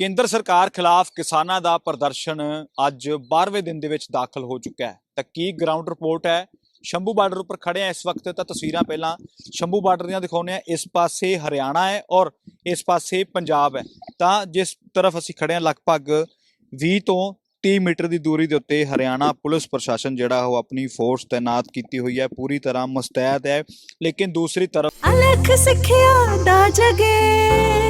ਕੇਂਦਰ ਸਰਕਾਰ ਖਿਲਾਫ ਕਿਸਾਨਾਂ ਦਾ ਪ੍ਰਦਰਸ਼ਨ ਅੱਜ 12ਵੇਂ ਦਿਨ ਦੇ ਵਿੱਚ ਦਾਖਲ ਹੋ ਚੁੱਕਾ ਹੈ। ਤਾਂ ਕੀ ਗਰਾਊਂਡ ਰਿਪੋਰਟ ਹੈ? ਸ਼ੰਭੂ ਬਾਰਡਰ ਉੱਪਰ ਖੜੇ ਆ ਇਸ ਵਕਤ, ਤਾਂ ਤਸਵੀਰਾਂ ਪਹਿਲਾਂ ਸ਼ੰਭੂ ਬਾਰਡਰ ਦੀਆਂ ਦਿਖਾਉਂਦੇ ਆ ਇਸ ਪਾਸੇ ਹਰਿਆਣਾ ਹੈ ਔਰ ਇਸ ਪਾਸੇ ਪੰਜਾਬ ਹੈ। ਤਾਂ ਜਿਸ ਤਰਫ ਅਸੀਂ ਖੜੇ ਆ ਲਗਭਗ 20 ਤੋਂ 30 ਮੀਟਰ ਦੀ ਦੂਰੀ ਦੇ ਉੱਤੇ ਹਰਿਆਣਾ ਪੁਲਿਸ ਪ੍ਰਸ਼ਾਸਨ ਜਿਹੜਾ ਉਹ ਆਪਣੀ ਫੋਰਸ ਤਾਇਨਾਤ ਕੀਤੀ ਹੋਈ ਹੈ। ਪੂਰੀ ਤਰ੍ਹਾਂ ਮੁਸਤੈਦ ਹੈ। ਲੇਕਿਨ ਦੂਸਰੀ ਤਰਫ ਅਲਖ ਸਿੱਖਿਆ ਦਾ ਜਗੇ।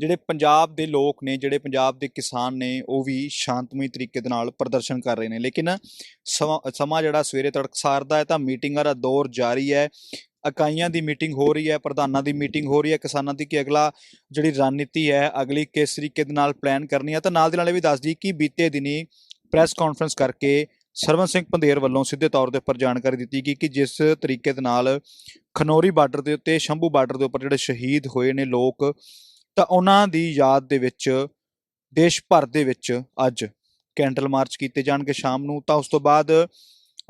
ਜਿਹੜੇ ਪੰਜਾਬ ਦੇ ਲੋਕ ਨੇ, ਜਿਹੜੇ ਪੰਜਾਬ ਦੇ ਕਿਸਾਨ ਨੇ, ਉਹ ਵੀ ਸ਼ਾਂਤਮਈ ਤਰੀਕੇ ਦੇ ਨਾਲ ਪ੍ਰਦਰਸ਼ਨ ਕਰ ਰਹੇ ਨੇ। ਲੇਕਿਨ ਸਮਾਂ ਸਮਾਂ ਜਿਹੜਾ ਸਵੇਰੇ ਤੜਕਸਾਰ ਦਾ ਹੈ ਤਾਂ ਮੀਟਿੰਗਾਂ ਦਾ ਦੌਰ ਜਾਰੀ ਹੈ। ਇਕਾਈਆਂ ਦੀ ਮੀਟਿੰਗ ਹੋ ਰਹੀ ਹੈ, ਪ੍ਰਧਾਨਾਂ ਦੀ ਮੀਟਿੰਗ ਹੋ ਰਹੀ ਹੈ, ਕਿਸਾਨਾਂ ਦੀ ਕਿ ਅਗਲਾ ਜਿਹੜੀ ਰਣਨੀਤੀ ਹੈ, ਅਗਲੀ ਕਿਸ ਤਰੀਕੇ ਦੇ ਨਾਲ ਪਲਾਨ ਕਰਨੀ ਹੈ ਤਾਂ ਨਾਲ ਦੇ ਨਾਲ ਇਹ ਵੀ ਦੱਸ ਦਈ ਕਿ ਬੀਤੇ ਦਿਨੀ ਪ੍ਰੈਸ ਕਾਨਫਰੰਸ ਕਰਕੇ ਸਰਵਨ ਸਿੰਘ ਪੰਧੇਰ ਵੱਲੋਂ ਸਿੱਧੇ ਤੌਰ ਦੇ ਉੱਪਰ ਜਾਣਕਾਰੀ ਦਿੱਤੀ ਗਈ ਕਿ ਜਿਸ ਤਰੀਕੇ ਦੇ ਨਾਲ ਖਨੌਰੀ ਬਾਰਡਰ ਦੇ ਉੱਤੇ, ਸ਼ੰਭੂ ਬਾਰਡਰ ਦੇ ਉੱਪਰ ਜਿਹੜੇ ਸ਼ਹੀਦ ਹੋਏ ਨੇ ਲੋਕ ਤਾਂ ਉਹਨਾਂ ਦੀ ਯਾਦ ਦੇ ਵਿੱਚ, ਦੇਸ਼ ਭਰ ਦੇ ਵਿੱਚ ਅੱਜ ਕੈਂਡਲ ਮਾਰਚ ਕੀਤੇ ਜਾਣਗੇ ਸ਼ਾਮ ਨੂੰ। ਤਾਂ ਉਸ ਤੋਂ ਬਾਅਦ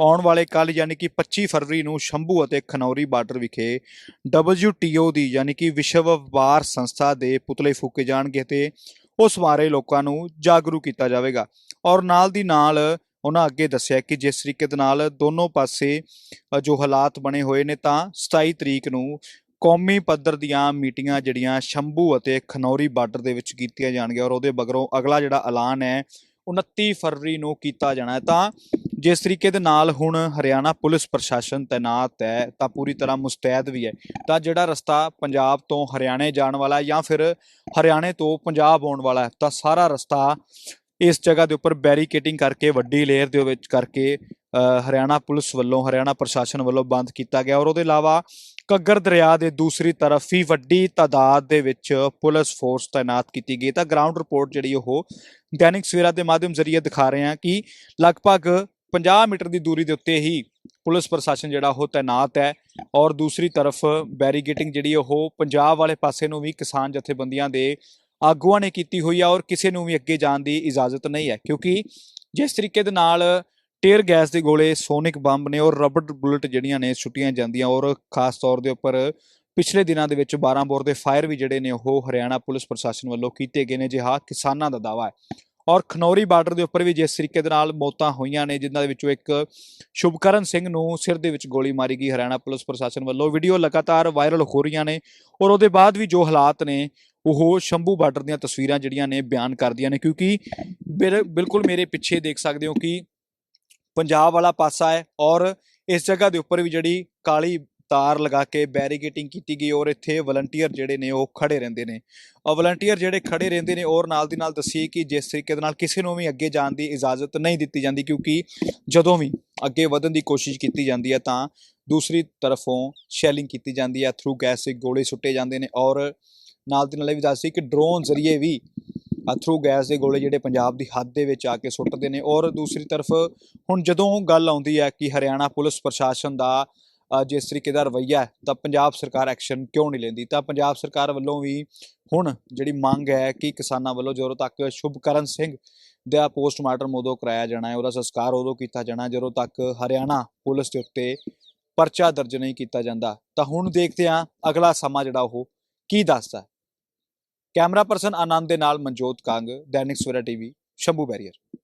ਆਉਣ ਵਾਲੇ ਕੱਲ ਯਾਨੀ ਕਿ 25 ਫਰਵਰੀ ਨੂੰ ਸ਼ੰਭੂ ਅਤੇ ਖਨੌਰੀ ਬਾਰਡਰ ਵਿਖੇ WTO ਦੀ ਯਾਨੀ ਕਿ ਵਿਸ਼ਵ ਵਪਾਰ ਸੰਸਥਾ ਦੇ ਪੁਤਲੇ ਫੂਕੇ ਜਾਣਗੇ ਤੇ ਉਸ ਬਾਰੇ ਲੋਕਾਂ ਨੂੰ ਜਾਗਰੂਕ ਕੀਤਾ ਜਾਵੇਗਾ। ਔਰ ਨਾਲ ਦੀ ਨਾਲ ਉਹਨਾਂ ਅੱਗੇ ਦੱਸਿਆ ਕਿ ਜਿਸ ਤਰੀਕੇ ਦੇ ਨਾਲ ਦੋਨੋਂ ਪਾਸੇ ਜੋ ਹਾਲਾਤ ਬਣੇ ਹੋਏ ਨੇ ਤਾਂ 27 ਤਰੀਕ ਨੂੰ ਕੌਮੀ ਪੱਧਰ ਦੀਆਂ ਮੀਟਿੰਗਾਂ ਜਿਹੜੀਆਂ ਸ਼ੰਭੂ ਅਤੇ ਖਨੌਰੀ ਬਾਰਡਰ ਦੇ ਵਿੱਚ ਕੀਤੀਆਂ ਜਾਣਗੀਆਂ ਔਰ ਉਹਦੇ ਬਗਰੋਂ ਅਗਲਾ ਜਿਹੜਾ ਐਲਾਨ ਹੈ 29 ਫਰਵਰੀ ਨੂੰ ਕੀਤਾ ਜਾਣਾ ਹੈ। ਤਾਂ ਜਿਸ ਤਰੀਕੇ ਦੇ ਨਾਲ ਹੁਣ ਹਰਿਆਣਾ ਪੁਲਿਸ ਪ੍ਰਸ਼ਾਸਨ ਤਾਇਨਾਤ ਹੈ, ਤਾਂ ਪੂਰੀ ਤਰ੍ਹਾਂ ਮੁਸਤੈਦ ਵੀ ਹੈ। ਤਾਂ ਜਿਹੜਾ ਰਸਤਾ ਪੰਜਾਬ ਤੋਂ ਹਰਿਆਣੇ ਜਾਣ ਵਾਲਾ ਜਾਂ ਫਿਰ ਹਰਿਆਣੇ ਤੋਂ ਪੰਜਾਬ ਆਉਣ ਵਾਲਾ ਹੈ, ਤਾਂ ਸਾਰਾ ਰਸਤਾ ਇਸ ਜਗ੍ਹਾ ਦੇ ਉੱਪਰ ਬੈਰੀਕੇਟਿੰਗ ਕਰਕੇ, ਵੱਡੀ ਲੇਅਰ ਦੇ ਵਿੱਚ ਕਰਕੇ ਹਰਿਆਣਾ ਪੁਲਿਸ ਵੱਲੋਂ, ਹਰਿਆਣਾ ਪ੍ਰਸ਼ਾਸਨ ਵੱਲੋਂ ਬੰਦ ਕੀਤਾ ਗਿਆ ਔਰ ਉਹਦੇ ਇਲਾਵਾ ਘੱਗਰ ਦਰਿਆ ਦੇ ਦੂਸਰੀ ਤਰਫ ਹੀ ਵੱਡੀ ਤਾਦਾਦ ਦੇ ਵਿੱਚ ਪੁਲਿਸ ਫੋਰਸ ਤਾਇਨਾਤ ਕੀਤੀ ਗਈ। ਤਾਂ ਗਰਾਊਂਡ ਰਿਪੋਰਟ ਜਿਹੜੀ ਉਹ ਦੈਨਿਕ ਸਵੇਰਾ ਦੇ ਮਾਧਿਅਮ ਜ਼ਰੀਏ ਦਿਖਾ ਰਹੇ ਹਾਂ ਕਿ ਲਗਭਗ 50 ਮੀਟਰ ਦੀ ਦੂਰੀ ਦੇ ਉੱਤੇ ਹੀ ਪੁਲਿਸ ਪ੍ਰਸ਼ਾਸਨ ਜਿਹੜਾ ਉਹ ਤਾਇਨਾਤ ਹੈ ਔਰ ਦੂਸਰੀ ਤਰਫ ਬੈਰੀਗੇਟਿੰਗ ਜਿਹੜੀ ਉਹ ਪੰਜਾਬ ਵਾਲੇ ਪਾਸੇ ਨੂੰ ਵੀ ਕਿਸਾਨ ਜਥੇਬੰਦੀਆਂ ਦੇ ਆਗੂਆਂ ਨੇ ਕੀਤੀ ਹੋਈ ਆ ਔਰ ਕਿਸੇ ਨੂੰ ਵੀ ਅੱਗੇ ਜਾਣ ਦੀ ਇਜਾਜ਼ਤ ਨਹੀਂ ਹੈ। ਕਿਉਂਕਿ ਜਿਸ ਤਰੀਕੇ ਦੇ ਨਾਲ ਟੇਅਰ ਗੈਸ ਦੇ ਗੋਲੇ, ਸੋਨਿਕ ਬੰਬ ਨੇ ਔਰ ਰਬੜ ਬੁਲਟ ਜਿਹੜੀਆਂ ਨੇ ਛੁੱਟੀਆਂ ਜਾਂਦੀਆਂ ਔਰ ਖਾਸ ਤੌਰ ਦੇ ਉੱਪਰ ਪਿਛਲੇ ਦਿਨਾਂ ਦੇ ਵਿੱਚ 12 ਬੋਰ ਦੇ ਫਾਇਰ ਵੀ ਜਿਹੜੇ ਨੇ ਉਹ ਹਰਿਆਣਾ ਪੁਲਿਸ ਪ੍ਰਸ਼ਾਸਨ ਵੱਲੋਂ ਕੀਤੇ ਗਏ ਨੇ ਜਿਹਾ ਕਿਸਾਨਾਂ ਦਾ ਦਾਵਾ ਹੈ। ਔਰ ਖਨੌਰੀ ਬਾਰਡਰ ਦੇ ਉੱਪਰ ਵੀ ਜਿਸ ਤਰੀਕੇ ਦੇ ਨਾਲ ਮੌਤਾਂ ਹੋਈਆਂ ਨੇ, ਜਿਨ੍ਹਾਂ ਦੇ ਵਿੱਚੋਂ ਇੱਕ ਸ਼ੁਭਕਰਨ ਸਿੰਘ ਨੂੰ ਸਿਰ ਦੇ ਵਿੱਚ ਗੋਲੀ ਮਾਰੀ ਗਈ ਹਰਿਆਣਾ ਪੁਲਿਸ ਪ੍ਰਸ਼ਾਸਨ ਵੱਲੋਂ। ਵੀਡੀਓ ਲਗਾਤਾਰ ਵਾਇਰਲ ਹੋ ਰਹੀਆਂ ਨੇ ਔਰ ਉਹਦੇ ਬਾਅਦ ਵੀ ਜੋ ਹਾਲਾਤ ਨੇ, ਉਹ ਸ਼ੰਭੂ ਬਾਰਡਰ ਦੀਆਂ ਤਸਵੀਰਾਂ ਜਿਹੜੀਆਂ ਨੇ ਬਿਆਨ ਕਰਦੀਆਂ ਨੇ, ਕਿਉਂਕਿ ਬਿਲ- ਬਿਲਕੁਲ ਮੇਰੇ ਪਿੱਛੇ ਦੇਖ ਸਕਦੇ ਹੋ ਕਿ ਪੰਜਾਬ ਵਾਲਾ ਪਾਸਾ ਹੈ ਔਰ ਇਸ ਜਗ੍ਹਾ ਦੇ ਉੱਪਰ ਵੀ ਜਿਹੜੀ ਕਾਲੀ ਤਾਰ ਲਗਾ ਕੇ ਬੈਰੀਗੇਟਿੰਗ ਕੀਤੀ ਗਈ ਔਰ ਇੱਥੇ ਵਲੰਟੀਅਰ ਜਿਹੜੇ ਨੇ ਉਹ ਖੜੇ ਰਹਿੰਦੇ ਨੇ। ਔਰ ਵਲੰਟੀਅਰ ਜਿਹੜੇ ਖੜੇ ਰਹਿੰਦੇ ਨੇ ਔਰ ਨਾਲ ਦੀ ਨਾਲ ਦੱਸੀਏ ਕਿ ਜਿਸ ਤਰੀਕੇ ਦੇ ਨਾਲ ਕਿਸੇ ਨੂੰ ਵੀ ਅੱਗੇ ਜਾਣ ਦੀ ਇਜਾਜ਼ਤ ਨਹੀਂ ਦਿੱਤੀ ਜਾਂਦੀ ਕਿਉਂਕਿ ਜਦੋਂ ਵੀ ਅੱਗੇ ਵਧਣ ਦੀ ਕੋਸ਼ਿਸ਼ ਕੀਤੀ ਜਾਂਦੀ ਹੈ ਤਾਂ ਦੂਸਰੀ ਤਰਫੋਂ ਸ਼ੈਲਿੰਗ ਕੀਤੀ ਜਾਂਦੀ ਹੈ ਥਰੂ ਗੈਸ ਦੇ ਗੋਲੇ ਸੁੱਟੇ ਜਾਂਦੇ ਨੇ ਔਰ ਨਾਲ ਦੀ ਨਾਲ ਇਹ ਵੀ ਦੱਸੀ ਕਿ ਡਰੋਨ ਜ਼ਰੀਏ ਵੀ ਅਥਰੂ ਗੈਸ ਦੇ ਗੋਲੇ ਜਿਹੜੇ ਪੰਜਾਬ ਦੀ ਹੱਦ ਦੇ ਵਿੱਚ ਆ ਕੇ ਸੁੱਟਦੇ ਨੇ। ਔਰ ਦੂਸਰੀ ਤਰਫ ਹੁਣ ਜਦੋਂ ਗੱਲ ਆਉਂਦੀ ਹੈ ਕਿ ਹਰਿਆਣਾ ਪੁਲਿਸ ਪ੍ਰਸ਼ਾਸਨ ਦਾ ਜਿਸ ਤਰੀਕੇ ਦਾ ਰਵੱਈਆ ਤਾਂ ਪੰਜਾਬ ਸਰਕਾਰ ਐਕਸ਼ਨ ਕਿਉਂ ਨਹੀਂ ਲੈਂਦੀ? ਤਾਂ ਪੰਜਾਬ ਸਰਕਾਰ ਵੱਲੋਂ ਵੀ ਹੁਣ ਜਿਹੜੀ ਮੰਗ ਹੈ ਕਿ ਕਿਸਾਨਾਂ ਵੱਲੋਂ ਜਦੋਂ ਤੱਕ ਸ਼ੁਭਕਰਨ ਸਿੰਘ ਦਾ ਪੋਸਟਮਾਰਟਮ ਉਦੋਂ ਕਰਾਇਆ ਜਾਣਾ ਹੈ, ਉਹਦਾ ਸੰਸਕਾਰ ਉਦੋਂ ਕੀਤਾ ਜਾਣਾ, ਜਦੋਂ ਤੱਕ ਹਰਿਆਣਾ ਪੁਲਿਸ ਦੇ ਉੱਤੇ ਪਰਚਾ ਦਰਜ ਨਹੀਂ ਕੀਤਾ ਜਾਂਦਾ, ਤਾਂ ਹੁਣ ਦੇਖਦੇ ਹਾਂ ਅਗਲਾ ਸਮਾਂ ਜਿਹੜਾ ਉਹ ਕੀ ਦੱਸਦਾ ਕੈਮਰਾ ਪਰਸਨ ਆਨੰਦ ਦੇ ਨਾਲ ਮਨਜੋਤ ਕੰਗ ਦੈਨਿਕ ਸਵੇਰਾ ਟੀਵੀ ਸ਼ੰਭੂ ਬੈਰੀਅਰ।